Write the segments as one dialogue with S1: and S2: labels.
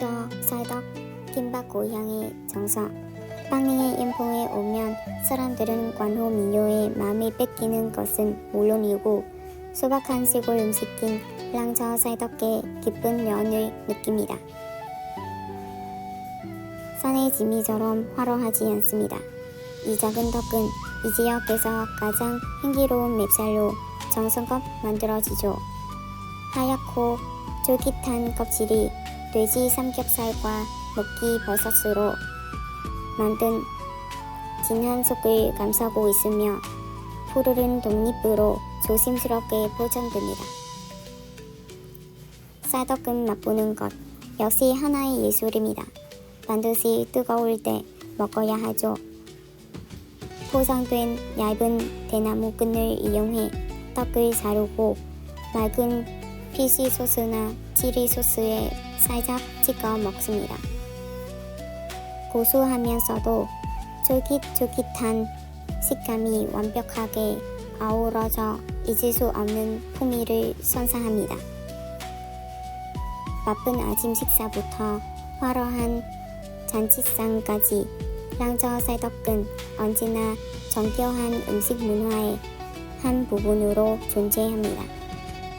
S1: 랑저, 쌀떡, 김밥 고향의 정서. 빵링의 인포에 오면 사람들은 관호 민요의 마음을 뺏기는 것은 물론이고 소박한 시골 음식인 랑저 쌀떡의 기쁜 면을 느낍니다. 산의 지미처럼 화려하지 않습니다. 이 작은 덕은 이 지역에서 가장 향기로운 맵쌀로 정성껏 만들어지죠. 하얗고 쫄깃한 껍질이 돼지 삼겹살과 먹기 버섯으로 만든 진한 속을 감싸고 있으며 푸르른 독립으로 조심스럽게 포장됩니다. 쌀떡은 맛보는 것 역시 하나의 예술입니다. 반드시 뜨거울 때 먹어야 하죠. 포장된 얇은 대나무 끈을 이용해 떡을 자르고 맑은 피시 소스나 치리 소스에 살짝 찍어 먹습니다. 고소하면서도 쫄깃쫄깃한 식감이 완벽하게 아우러져 잊을 수 없는 풍미를 선사합니다. 바쁜 아침 식사부터 화려한 잔치상까지 랑저 쌀떡은 언제나 정교한 음식 문화의 한 부분으로 존재합니다.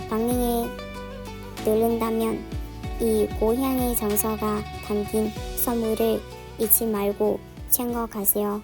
S1: 방링에 들른다면 이 고향의 정서가 담긴 선물을 잊지 말고 챙겨 가세요.